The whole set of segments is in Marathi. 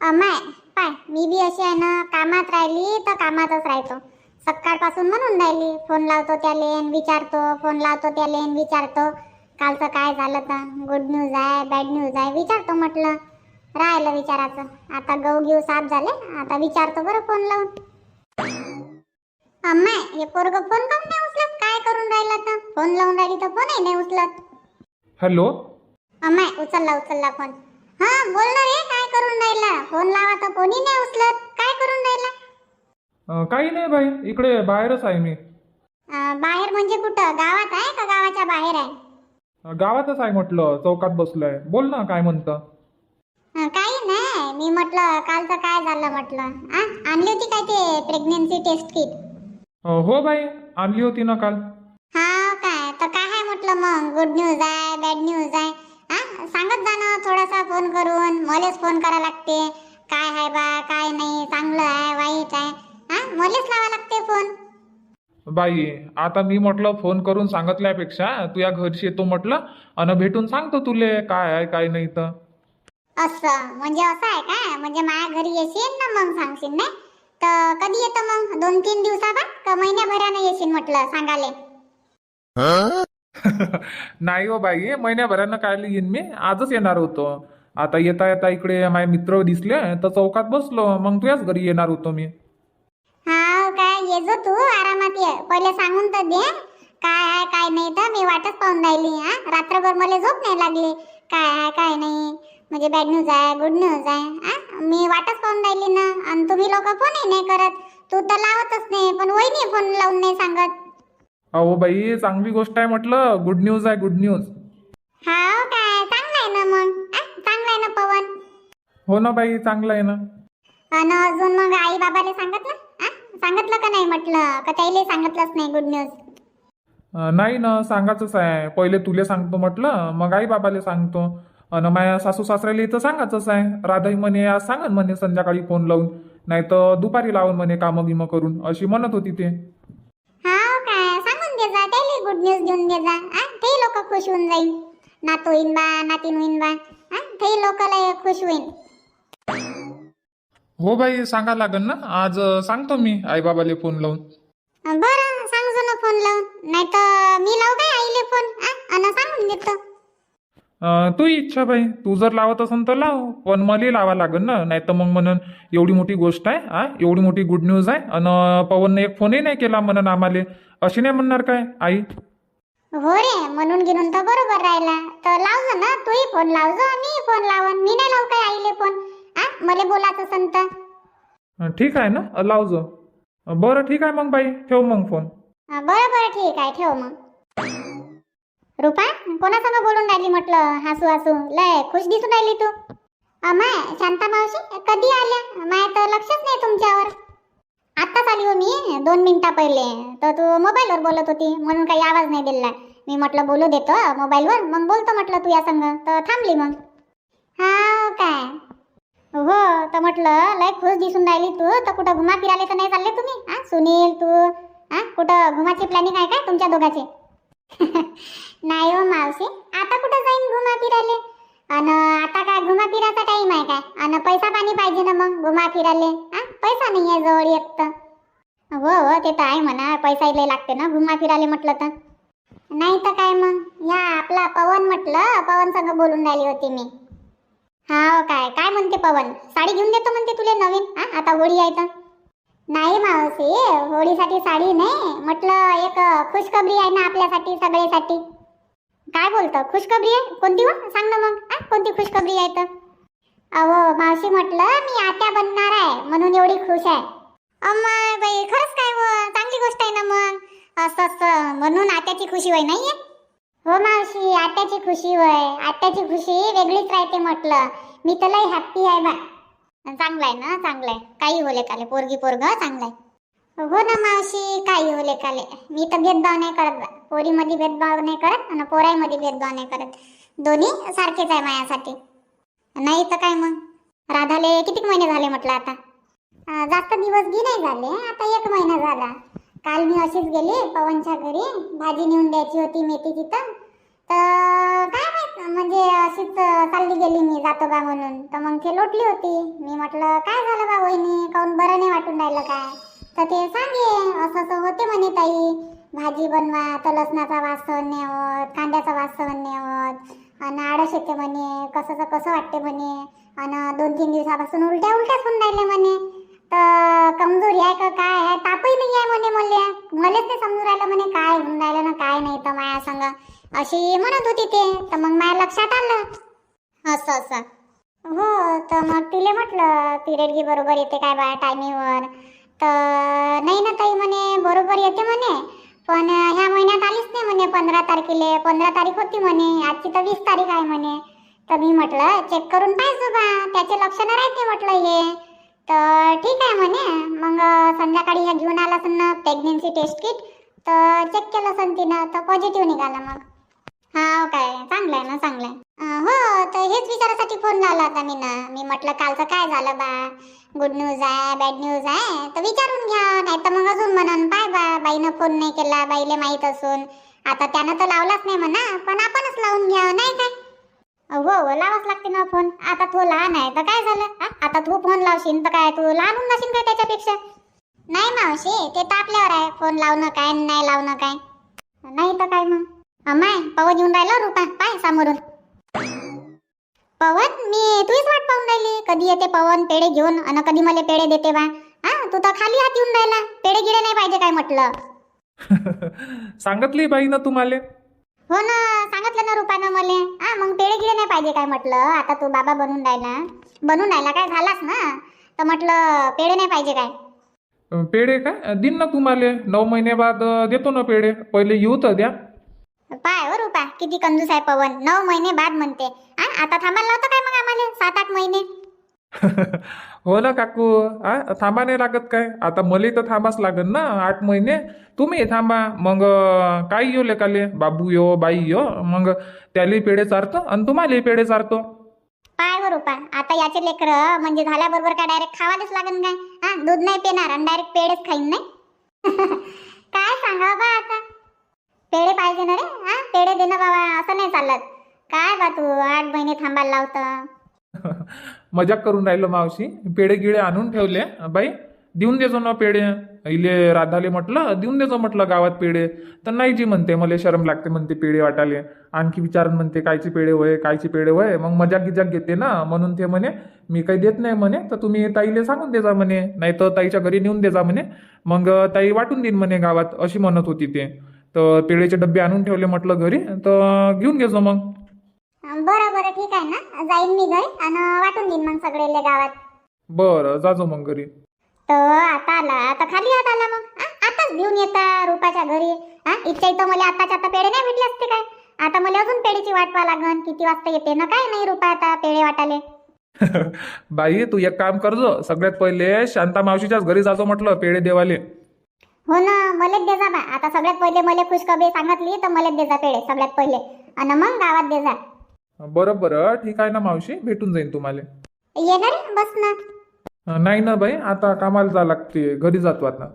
अमाय पाय मी बी अशी आहे ना कामात राहिली तर कामातच राहतो. सकाळपासून म्हणून राहिली फोन लावतो त्याले विचारतो फोन लावतो त्याले विचारतो. कालचं काय झालं तर गुड न्यूज आहे बॅड न्यूज आहे विचारतो म्हटलं राहिलं विचारायचं आता गहू घेऊ साफ झाले आता विचारतो बरं फोन लावून. अम्माय हे पोरग फोन काऊन नाही उचलत? काय करून राहिला तर? फोन लावून राहिली तर फोनही नाही उचलत. हॅलो? अम्माय उचलला उचलला फोन. हा बोल ना रे काय करून राहिला? फोन लावा तर फोनही नाही उचलत. काय करून राहिला? अं, काही नाही बाई. इकडे बाहेरच आहे मी. अं, बाहेर म्हणजे कुठं? गावात आहे का गावाच्या बाहेर आहे? अं, गावातच आहे म्हटलं. चौकात बसलोय. बोल ना काय म्हणतं? अं, काही नाही. मी म्हटलं कालचं काय झालं म्हटलं? आ आणली होती काय ते प्रेग्नेन्सी टेस्ट किट अं, हो बाई. आणली होती ना काल. हा काय? तर काय आहे म्हटलं मग? गुड न्यूज आहे बॅड न्यूज आहे? सांगत जा ना थोडासा फोन करून. मलेच फोन करा लागते. काय आहे बा काय नाही चांगलं आहे वाईट आहे. हा? मलेच लावा लागते फोन बाई आता मी म्हटलं फोन करून सांगितल्यापेक्षा तू या घरशी येतो म्हटलं अन भेटून सांगतो तुले काय आहे काय नाही तर. असं? म्हणजे असं आहे काय? म्हणजे माझ्या घरी येशील ना मग सांगशील नाही? तर कधी येतं मग? दोन तीन दिवसाबाद? का महिन्याभरानं येशील म्हटलं सांगाले? नाही हो बाई महिन्याभरानं काय येईन मी आजच येणार होतो. आता येता येता इकडे माझे मित्र दिसले तर चौकात बसलो मग तुझ्याच घरी येणार होतो मी. हा काय ये जो तू आरामात ये. पहिले सांगून तर दे काय आहे काय नाही तर मी वाटच पाहून राहिली हा? रात्रभर मला झोप नाही लागली. काय आहे काय नाही? म्हणजे बॅड न्यूज आहे गुड न्यूज आहे हा? मी वाटच पाहून राहिली ना. आणि तुम्ही लोक फोनही नाही करत. तू तर लावतच नाही पण वहिनी फोन लावून नाही सांगत. अहो बाई चांगली गोष्ट आहे म्हटलं. गुड न्यूज आहे गुड न्यूज हा काय चांगलं आहे ना मग? हा चांगलं आहे ना पवन? हो ना बाई चांगलं आहे ना. अजून मग आई बाबाला सांगितलं? आ? सांगितलं का नाही म्हटलं? का त्याला सांगितलंच नाही गुड न्यूज अं, नाही ना सांगायचंच आहे. पहिले तुले सांगतो म्हटलं मग आई बाबाले सांगतो आणि माझ्या सासू सासऱ्याला इथं सांगायचंच आहे. राधाई म्हणे आज सांगन म्हणे संध्याकाळी फोन लावून. नाही तर दुपारी लावून म्हणे कामं गिमं करून. अशी म्हणत होती ते हा काय सांगून दे जा त्याला गुड न्यूज देऊन दे जा आ? ते लोक खुश होऊन जाईल नातू होईन बा नातीन होईन बा आ? ते लोकाला खुश होईन हो बाई सांगा लागन ना आज अं, सांगतो मी आई बाबाले फोन लावून बरं सांगतो ना फोन लावून नाही तर मी लावू काय आईले फोन आ? अन सांगून देतो तू इच्छा बाई. तू जर लावत असन तर लाव. पण मला लावा लागन ना. नाही तर मग म्हणून एवढी मोठी गोष्ट आहे आ? एवढी मोठी गुड न्यूज आहे. आणि पवनने एक फोनही नाही केला म्हणून आम्हाला. अशी नाही म्हणणार काय आई? हो रे. म्हणून घेऊन तर बरोबर राहिला. तर लावजो ना. तूही फोन लावजो मी फोन लावन. मी नाही लावू काय आईले फोन आ? मला बोलायचं असन तर. ठीक आहे ना. लावजो. अं, बरं ठीक आहे मग बाई. ठेव मग फोन हा, बरं बरं. ठीक आहे. ठेव मग. रुपा कोणासंग बोलून राहिली म्हटलं? हसू हसू. लय खुश दिसून राहिली तू. अमाय शांता मावशी कधी आल्या? माय तर लक्षच नाही तुमच्यावर. आत्ताच आली हो मी दोन मिनिटा पहिले. तर तू मोबाईलवर बोलत होती म्हणून काही आवाज नाही दिला. मी म्हटलं बोलू देतो मोबाईलवर? मग बोलतो म्हटलं तू या संग. तर थांबली मग. हा काय? हो तर म्हटलं लय खुश दिसून राहिली तू. तर कुठं घुमा फिरायला तर नाही चालले तुम्ही? हा सुनील तू? हा कुठं घुमाची प्लॅनिंग आहे काय तुमच्या दोघाची? नाही हो मावशी. आता कुठं जाईन घुमा फिराले अन आता काय घुमा फिरायचा टाइम आहे काय? अन पैसा पाणी पाहिजे ना मग घुमा फिराले हा पैसा नाही आहे जवळ एक तर. हो हो ते तर आहे म्हणा. पैसा इले लागते ना घुमा फिराले म्हटलं तर. नाही तर काय मग? या आपला पवन म्हटलं. पवन संग बोलून राहिली होती मी. हा हो, काय? काय म्हणते पवन? साडी घेऊन देतो म्हणते तुले नवीन? हा आता होळी आहे तर. नाही मावशी होळीसाठी साडी नाही. म्हटलं एक खुशखबरी आहे ना आपल्यासाठी सगळ्यासाठी. काय बोलतं? खुशखबरी आहे? कोणती हो सांग ना मग. आ कोणती खुशखबरी आहे तर? अहो मावशी म्हटलं मी आत्या बनणार आहे म्हणून एवढी खुश आहे. अम्मा बाई खरंच काय व? चांगली गोष्ट आहे ना मग. असं असं म्हणून आत्याची खुशी होय नाहीये. हो मावशी आत्याची खुशी होय आत्याची खुशी वेगळीच राहते म्हटलं. मी तर लय हॅप्पी आहे बा. चांगलं आहे ना चांगलं आहे काही होले काले पोरगी पोरग चांगलं आहे हो ना मावशी काही होले काले. मी तर भेदभाव नाही करत पोरीमध्ये भेदभाव नाही करत आणि पोराईमध्ये भेदभाव नाही करत. दोन्ही सारखेच आहे माझ्यासाठी. नाही तर काय मग? राधाले किती महिने झाले म्हटलं आता? जास्त दिवस गी नाही झाले आता एक महिना झाला. काल मी अशीच गेली पवनच्या घरी. भाजी नेऊन द्यायची होती मेथीची तर चालली गेली मी जातो बा म्हणून. तर मग ते लोटली होती. मी म्हटलं काय झालं बा वहिनी? काऊन बरं नाही वाटून राहिलं काय? तर ते सांगे असं असं होते म्हणे ताई. भाजी बनवा तर लसणाचा वास सहन नाही होत कांद्याचा वास सहन नाही होत. आणि आळस येते म्हणे कसंचं कसं वाटते म्हणे. आणि दोन तीन दिवसापासून उलट्या उलट्याच होऊन राहिले म्हणे. तर कमजोरी आहे का काय आहे? तापही नाही आहे म्हणे मला. मलाच नाही समजून राहिलं म्हणे काय होऊन राहिलं ना काय नाही तर माया संग अशी म्हणत होती ते. तर मग माझ्या लक्षात आलं. असं असं. हो तर मग तिले म्हटलं पिरियड घे बरोबर येते काय बा टायमिंगवर तर नाही ना ताई म्हणे बरोबर येते म्हणे. पण ह्या महिन्यात आलीच नाही म्हणे पंधरा तारखेले. पंधरा तारीख होती म्हणे आजची तर वीस तारीख आहे म्हणे. तर मी म्हटलं चेक करून पाहिजे बा त्याचे लक्षणं राहते म्हटलं हे. तर ठीक आहे म्हणे. मग संध्याकाळी ह्या घेऊन आला असं ना प्रेग्नेन्सी टेस्ट किट तर चेक केलं असेल तिनं तर पॉझिटिव्ह निघाला मग. हा काय? चांगलं आहे ना चांगलं आहे हो तर हेच विचारासाठी फोन लावला होता मी ना मी म्हटलं कालचं काय झालं बा? गुड न्यूज आहे बॅड न्यूज आहे? तर विचारून घ्या. नाही तर मग अजून म्हणून पाय बा बाईनं फोन नाही केला बाईले माहीत असून. आता त्यानं तर लावलाच नाही म्हणा पण आपणच लावून घ्या नाही काय? हो हो लावाच लागते ना फोन आता तू लहान आहे तर काय झालं? आता तू फोन लावशील तर काय? तू लहान होऊन जाशील काय त्याच्यापेक्षा? नाही मावशी ते तर आपल्यावर आहे. फोन लावणं काय नाही लावणं काय? नाही तर काय मग? अमाय पवन येऊन राहिला रुपा. पाय समोरून. पवन मी तुझीच वाट पाहून राहिली. कधी येते पवन पेढे घेऊन. आणि कधी मला पेढे देते बा. हा तू तर खाली हात येऊन राहिला. पेढे गिडे नाही पाहिजे काय म्हटलं. सांगितली बाई ना तुम्हाला हो ना सांगितलं ना रुपानं मला. हा मग पेढे गिडे नाही पाहिजे काय म्हटलं. आता तू बाबा बनून राहिला. बनून राहिला काय? झालास ना? तर म्हटलं पेढे नाही पाहिजे काय? पेढे काय? दिन ना तुम्हाला नऊ महिने बाद देतो ना पेढे. पहिले येऊ तर द्या. पाय हो रुपा किती कंजूस आहे पवन. नऊ महिने बाद म्हणते. हा आता थांबायला लावतं काय मग आम्हाला? सात आठ महिने? हो ना काकू. आ थांबा नाही लागत काय? आता मला तर थांबाच लागत ना आठ महिने? तुम्ही थांबा. मग अं, काय येऊ लेकाले बाबू यो बाई यो. मग त्याला पेढे चारतो आणि तुम्हाला पेढे चारतो. पाय हो रुपा आता याचे लेकर म्हणजे झाल्याबरोबर काय डायरेक्ट खावायलाच लागेल काय? हा दूध नाही पिणार आणि डायरेक्ट पेढेच खाईन नाही? काय सांगा बा आता? पेढे पाहिजे ना रे हा? पेढे दे ना बाबा असं नाही चालत. काय बा तू आठ महिने थांबायला लावतं. मजाक करून राहिलो मावशी. पेढे गिळे आणून ठेवले. बाई देऊन देजो ना पेढे. इले राधाले म्हटलं देऊन देजो म्हटलं गावात पेढे. तर नाही जी म्हणते मला शरम लागते म्हणते पेढे वाटाले. आणखी विचारून म्हणते कायची पेढे होय कायची पेढे होय मग मजाक गिजाक घेते ना. म्हणून ते म्हणे मी काही देत नाही म्हणे. तर तुम्ही ताईले सांगून देजा म्हणे. नाही तर ताईच्या घरी नेऊन देजा म्हणे. मग ताई वाटून देईन म्हणे गावात अशी म्हणत होती ते. तर पेढेचे डबे आणून ठेवले म्हटलं घरी तर घेऊन घेजो मग. बरं बरं ठीक आहे ना. जाईन मी घरी आणि वाटून देईन मग सगळे गावात. बरं जाजो मग घरी. तर आता आला. आता खाली हात आला मग. आ, आताच घेऊन येता रुपाच्या घरी. हा इच्छा इथं मला आताच्या आता पेढे नाही भेटले असते काय? आता मला अजून पेढेची वाट पाहा लागन. किती वाजता येते ना काय नाही रुपा आता पेढे वाटाले. बाई तू एक काम करजो. सगळ्यात पहिले शांता मावशीच्याच घरी जाजो म्हटलं पेढे देवाले. हो ना मलेच दे जा बा. आता सगळ्यात पहिले मला खुशखबरी सांगितली तर मलेच दे जा पेढे सगळ्यात पहिले. आणि मग गावात दे जा. बरं बरं. ठीक आहे ना मावशी? भेटून जाईन तुम्हाला. येणार आहे? बस ना. अं, नाही ना बाई. आता कामाला जा लागते. घरी जातो आता.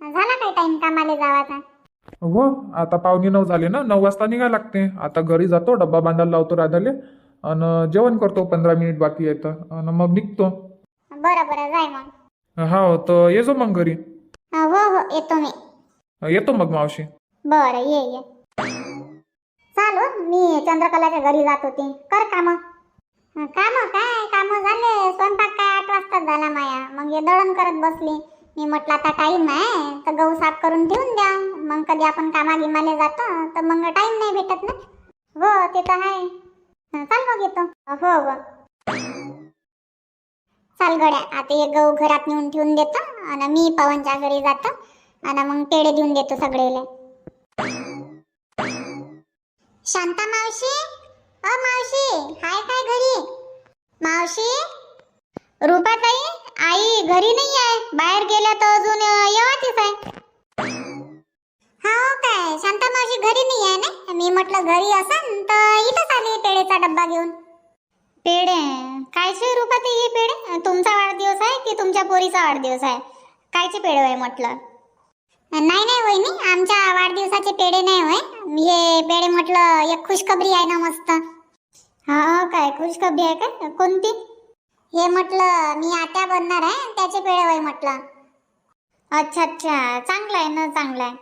झाला काय टाइम कामाला जावाचा? हो आता पावणे नऊ झाले ना. नऊ वाजता निघायला लागते. आता घरी जातो डब्बा बांधायला लावतो राधाले. आणि जेवण करतो पंधरा मिनिट बाकी आहे तर. आणि मग निघतो. बरं बरं. जाय मग. हा तर ये जो मग घरी. हो हो येतो मी. येतो मग मावशी. बरं ये ये. चालू मी चंद्रकलाच्या घरी जात होती. कर काम. काम काय? काम झाले. स्वयंपाक काय? आठ वाजता झाला माया. मग हे दळण करत बसली. मी म्हटलं आता टाइम आहे. तर गहू साफ करून ठेवून द्या. मग कधी आपण कामा गिमाले जातो तर मग टाइम नाही भेटत ना. हो ते तर आहे. चाल मग येतो. हो हो. चाल गड्या आता हे गहू घरात नेऊन ठेवून देतो आणि मी पवनच्या घरी जातो आणि मग पेढे देऊन देतो सगळेले. शांता मावशी? अ मावशी हाय काय घरी? मावशी? रुपाताई आई घरी नाही आहे. बाहेर गेल्या तर अजून येवाचीच आहे. हा हो काय? शांता मावशी घरी नाही आहे ना? मी म्हटलं घरी असन तर इथंच आली पेढेचा डब्बा घेऊन. पेढे? कायचे रुपाताई हे पेढे? तुमचा वाढदिवस आहे की तुमच्या पोरीचा वाढदिवस आहे? कायचे पेढे आहे म्हटलं? नाही नाही वहिनी आमच्या वाढदिवसाचे पेढे नाही होय. हे पेढे म्हटलं एक खुशखबरी आहे ना मस्त. हा काय खुशखबरी आहे का? कोणती? हे म्हटलं मी आत्या बनणार आहे त्याचे पेढे वय म्हटलं. अच्छा अच्छा चांगलं आहे ना चांगलं आहे.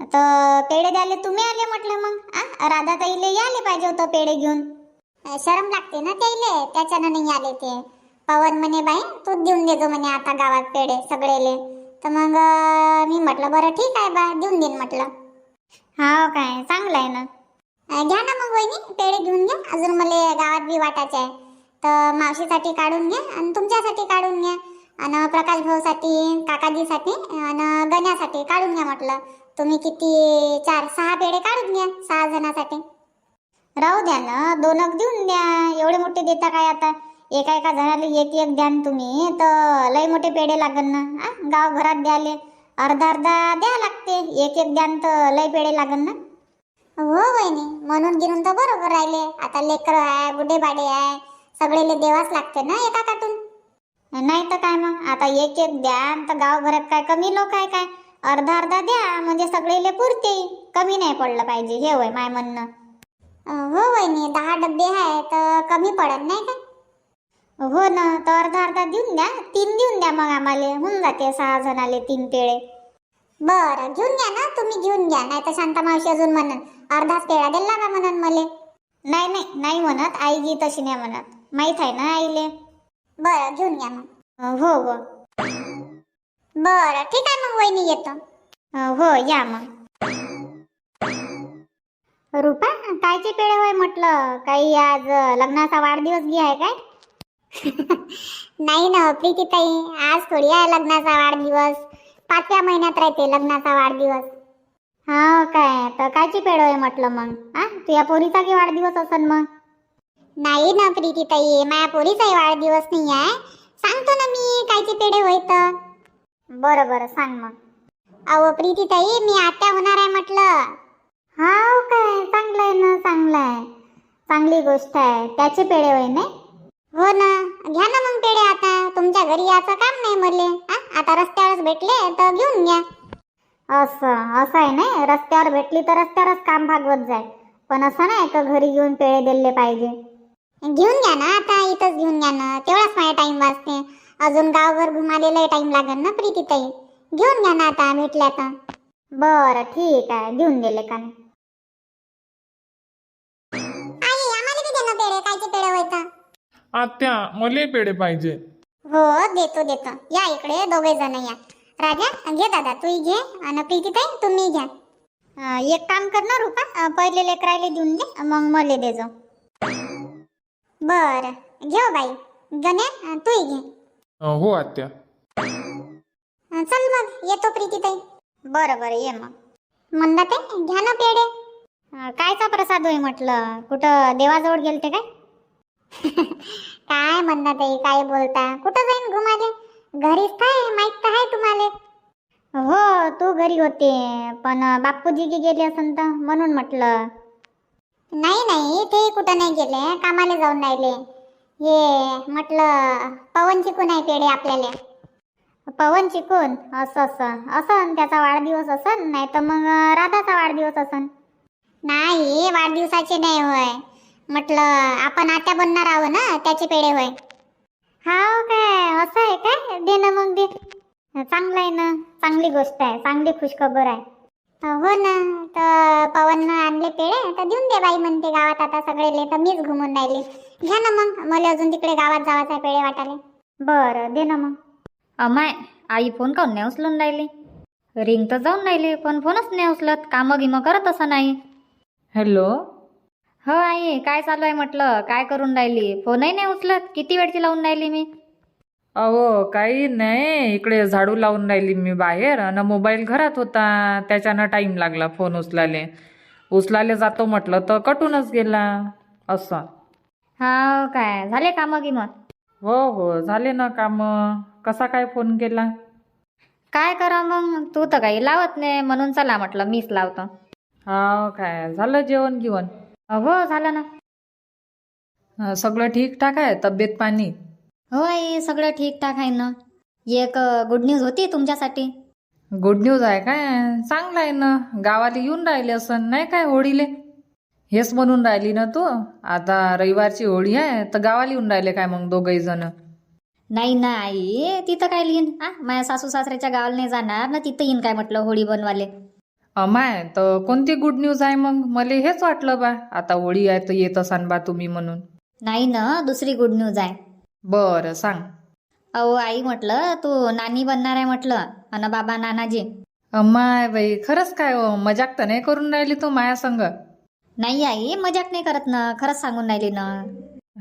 तर पेढे द्यायला तुम्ही आले म्हटलं मग आ? राधा ताईले यायला पाहिजे होतं पेढे घेऊन. शरम लागते ना त्याइले. त्याच्यानं नाही आले ते. पवन म्हणे बाई तूच देऊन देतो म्हणे आता गावात पेढे सगळेले. तर मग मी म्हटलं बरं ठीक आहे बा देऊन देईन म्हटलं. हा काय चांगलं आहे ना. घ्या ना मग वहिनी पेढे घेऊन घ्या. अजून मला गावात बी वाटायचे आहे. तर मावशीसाठी काढून घ्या आणि तुमच्यासाठी काढून घ्या. आणि प्रकाश भाऊसाठी काकाजीसाठी आणि गण्यासाठी काढून घ्या म्हटलं. तुम्ही किती चार सहा पेढे काढून घ्या सहा जणांसाठी. राहू द्या ना. दोनक देऊन द्या. एवढे मोठे देता काय आता? एका एका जणाला एक एक द्या ना तुम्ही. तर लय मोठे पेढे लागन ना. आ गाव घरात द्याले. अर्धा अर्धा द्या लागते. एक एक द्या तर लय पेढे लागन ना. हो वहिनी म्हणून गिरून तर बरोबर राहिले. आता लेकर आहे बुढे बाडे आहे. सगळेले देवाच लागते ना एका काटून. नाही तर काय मग? आता एक एक द्या तर गाव घरात काय कमी लोक आहे काय? अर्धा अर्धा द्या. म्हणजे सगळेले पुरते. कमी नाही पडलं पाहिजे. हे होय माय म्हणणं. हो वहिनी दहा डब्बे आहे तर कमी पडत नाही का? हो ना तर अर्धा अर्धा देऊन द्या तीन देऊन द्या मग आम्हाला. होऊन जाते सहा जणाले तीन पेळे. बरं घेऊन घ्या ना तुम्ही घेऊन घ्या नाही तर शांता मावशी अजून म्हणन अर्धाच पेढा दिला का म्हणन मले. नाही नाही नाही म्हणत आई जी तशी नाही म्हणत. माहीत आहे ना आईले? बरं घेऊन घ्या मग. हो हो. बरं ठीक आहे मग वहिनी येतो. हो या मग. रुपा? कायचे पेढे होय म्हटलं. काही आज लग्नाचा वाढदिवस घे आहे काय? नाही ना प्रीती ताई आज थोडी आहे लग्नाचा वाढदिवस. पाचव्या महिन्यात राहते लग्नाचा वाढदिवस. हा काय? तर कायची पेढ आहे म्हटलं मग? हा तुझ्या पोरीचा की वाढदिवस असन मग? नाही ना प्रीती ताई माझ्या पोरीचाही वाढदिवस नाही आहे. सांगतो ना मी कायचे पेढे होय तर. बरं बरं. सांग मग. अहो प्रीती ताई मी आत्या होणार आहे म्हटलं. हा काय चांगलं आहे ना चांगलं आहे. चांगली गोष्ट आहे. त्याचे पेढे होय नाही हो ना. घ्या ना मग पेढे आता. तुमच्या घरी याचं काम नाही मले. आ? आता रस्त्यावरच भेटले तर घेऊन घ्या. असं असं आहे ना रस्त्यावर भेटली तर रस्त्यावरच काम भागवत जाय. पण असं नाही का घरी घेऊन पेढे दिले पाहिजे? घेऊन घ्या ना आता. इथंच घेऊन घ्या ना. तेवढाच माझा टाइम वाचते. अजून गावभर घुमालेलाही टाइम लागेल ना प्रीतीताई. घेऊन घ्या ना आता भेटल्या तर. बरं ठीक आहे. घेऊन दिले का नाही? आत्या मले पेढे पाहिजे. हो देतो देतो. या इकडे दोघे जण या. राजा घे दादा तू घे आणि प्रीतीताई तुम्ही घ्या. अं, एक काम कर ना रुपा अं, पहिले लेकरायले देऊन दे मग मले दे जो बर घेऊ बाई. गण्या अं, तूही घे. अं, हो आत्या. अं, चल मग येतो प्रीतीताई. बरं बरं ये मग. मंदाताई घ्या ना पेढे. अं, कायचा प्रसाद होय म्हटलं? कुठं देवाजवळ गेलते काय? काय मंदाताई काय बोलता? कुठं जाईन घुमाले घरीच काय माहीत तर आहे तुम्हाला. हो तू घरी होते पण बापूजी गी गेले असन तर म्हणून म्हटलं. नाही नाही ते कुठं नाही गेले कामाला जाऊन राहिले. हे म्हटलं पवन चिकून आहे पेढे आपल्याला? पवन चिकून असं असं असन त्याचा वाढदिवस असन नाही तर मग राधाचा वाढदिवस असन. नाही वाढदिवसाचे नाही होय. म्हटलं आपण आत्या बनणार आहो ना त्याचे पेढे होय. हा काय असं आहे काय? दे ना मग दे. चांगलं आहे ना चांगली गोष्ट आहे चांगली खुशखबर आहे. हो ना तर पवन आणले पेढे तर देऊन दे बाई म्हणते गावात आता सगळेले तर मीच घुमून राहिले. घ्या ना मग मला अजून तिकडे गावात जावाचं आहे पेढे वाटाले बरं दे ना मग. अमाय आई फोन काऊन नाही उचलून राहिली? रिंग तर जाऊन राहिली पण फोनच नाही उचलत कामं गिमं करत असं नाही. हॅलो? हो आई काय चालू आहे म्हटलं? काय करून राहिली? फोनही नाही उचलत? किती वेळची लावून राहिली मी? अहो काही नाही. इकडे झाडू लावून राहिली मी बाहेर. आणि मोबाईल घरात होता. त्याच्यानं टाईम लागला फोन उचलाले उचलाले जातो म्हटलं तर कटूनच गेला. असं. हा काय? झाले कामं गिमं? हो हो. झाले ना काम. कसा काय फोन केला? काय करा मग? तू तर काही लावत नाही. म्हणून चला म्हटलं मीच लावतो. हा काय. झालं जेवण गिवण हो झालं ना. सगळं ठीकठाक आहे? तब्येत पाणी? हो आई सगळं ठीकठाक आहे ना. एक गुड न्यूज होती तुमच्यासाठी? गुड न्यूज आहे काय? चांगलं आहे ना. गावाला येऊन राहिले असं नाही काय होळीले? हेच म्हणून राहिली ना तू. आता रविवारची होळी आहे तर गावाला येऊन राहिले काय मग दोघही जण? नाही ना आई तिथं काय लिहीन? आ माझ्या सासू सासऱ्याच्या गावाला नाही जाणार ना तिथं येईन काय म्हटलं होळी बनवाले अमाय तर कोणती गुड न्यूज आहे मग? मला हेच वाटलं बा. आता होळी आहे तर येत असाल बा तुम्ही म्हणून. नाही ना दुसरी गुड न्यूज आहे. बरं सांग. अहो आई म्हटलं तू नानी बनणार आहे म्हटलं अन बाबा नानाजी. अम्माय बाई खरंच काय हो? मजाक तर नाही करून राहिली तू माया संग? नाही आई मजाक नाही करत ना खरंच सांगून राहिली ना.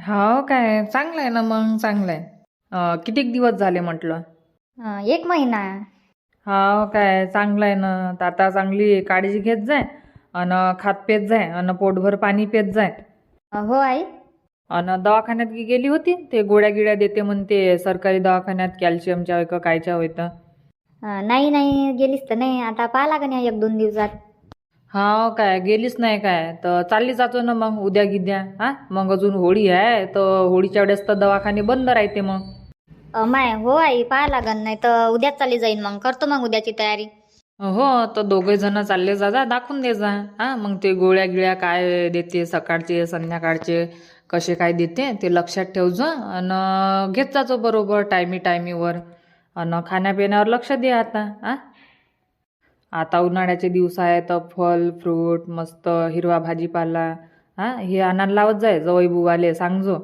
हो काय चांगलं आहे ना मग चांगलं आहे. कितीक दिवस झाले म्हटलं? अं, एक महिना. हो काय चांगलं आहे ना. तर आता चांगली काळजी घेत जाय अन खात पेत जाय अन पोटभर पाणी पेत जाय. हो आई. अन दवाखान्यात गी गेली होती? ते गोळ्या गिळ्या देते म्हणते सरकारी दवाखान्यात कॅल्शियमच्या होय का कायच्या होतं अं, नाही नाही गेलीच तर नाही. आता पाहा लागन या एक दोन दिवसात. हा काय गेलीच नाही काय. तर चालली जातो ना मग उद्या गिद्या. हा? मग अजून होळी आहे तर होळीच्या वेळेस तर दवाखाने बंद राहते मग. माय हो आई पाहा लागन नाही तर उद्याच चालली जाईन मग. करतो मग उद्याची तयारी. हो तर दोघे जण चालले जा जा, दाखवून दे जा. हा मग ते गोळ्या गिळ्या काय देते सकाळचे संध्याकाळचे कसे काय देते ते लक्षात ठेवजो आणि घेत जाचो बरोबर टायमी टायमीवर. आणि खाण्यापिण्यावर लक्ष दे आता हा. आता उन्हाळ्याचे दिवस आहे तर फल फ्रूट मस्त हिरवा भाजीपाला हा हे आणायला लावत जाय जवळ बुवाले सांगजो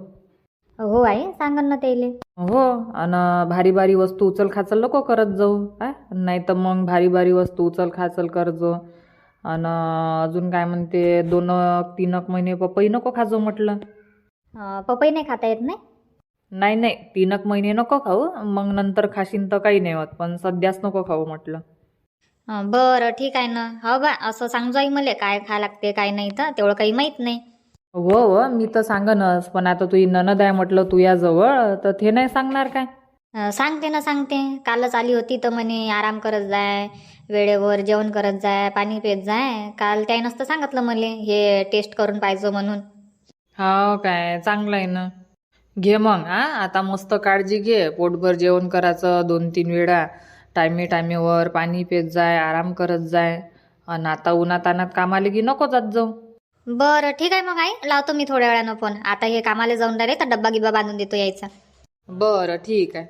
हो आई सांगन ना त्याले. हो आणि भारी भारी वस्तू उचल खाचल नको करत जाऊ हा? नाही तर मग भारी भारी वस्तू उचल खाचल करजो आणि अजून काय म्हणते दोन तीन एक महिने पपई नको खाजो म्हटलं. अं, पपई नाही खाता येत नाही? नाही नाही तीन एक महिने नको खाऊ मग नंतर खाशीन तर काही नाही होत पण सध्याच नको खाऊ म्हटलं. अं, बरं ठीक आहे ना. हो बा असं सांगजो आई मला काय खा लागते काय नाही तर तेवढं काही माहीत नाही. हो हो मी तर सांगनच पण आता तुझी ननद आहे म्हटलं तू या जवळ तर ते नाही सांगणार काय? अं, सांगते ना सांगते. कालच आली होती तर म्हणे आराम करत जाय वेळेवर जेवण करत जाय पाणी पित जाय. काल त्याही नसतं सांगितलं मला हे टेस्ट करून पाहिजे म्हणून. हो काय चांगलं आहे ना. घे मग हा आता मस्त काळजी घे. पोटभर जेवण करायचं दोन तीन वेळा. टायमी टायमीवर पाणी पित जाय आराम करत जाय. आणि आता उन्हात अनात कामाला की नको जात जाऊ? बरं ठीक आहे मग आई. लावतो मी थोड्या वेळानं फोन. आता हे कामाला जाऊन राहिले तर डब्बा गिब्बा बांधून देतो यायचा. बरं ठीक आहे.